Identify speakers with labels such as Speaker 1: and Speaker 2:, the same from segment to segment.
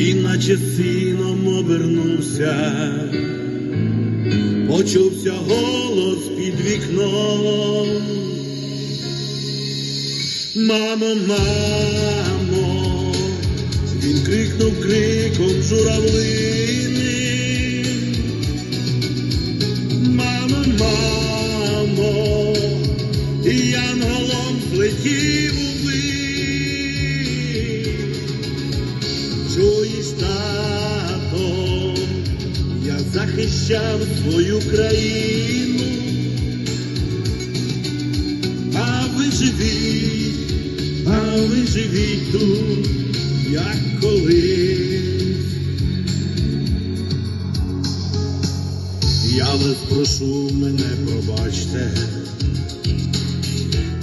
Speaker 1: і наче сином обернувся, почувся голос під вікном. Мамо, мамо, він крикнув криком журавлини. Чуєш, тато, я захищав свою країну, а ви живіть, а ви живіть тут, як колись. Я вас прошу, мене пробачте,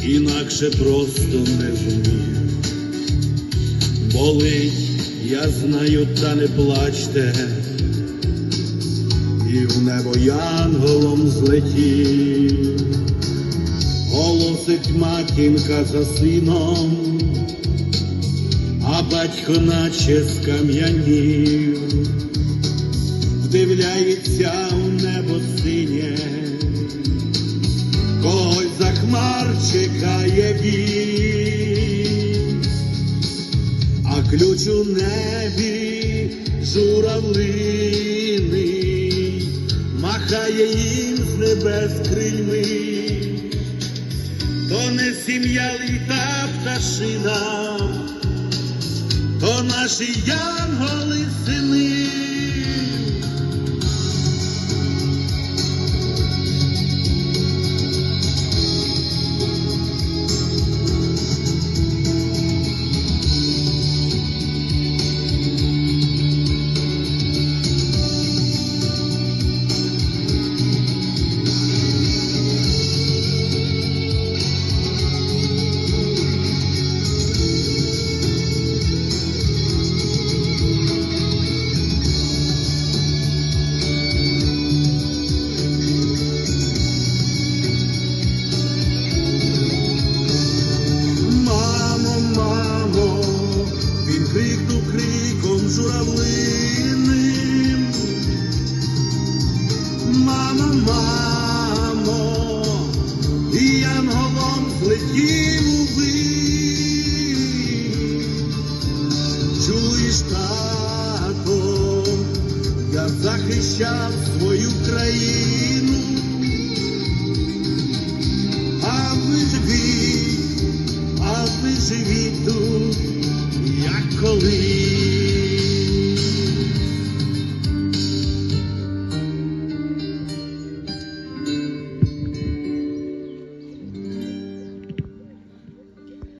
Speaker 1: інакше просто не зумію. Болить, я знаю, та не плачте, і в небо янголом злетів, голосить матінка за сином, а батько наче скам'янів вдивляється у небо синє, когось за хмар чекає він, ключ у небі журавлини, махає їм з небес крильми, то не сім'я літа пташина, то наші янголи сини. Чуєш, тато, я захищав свою країну. А ви живіть, а ви живіть тут, як колись.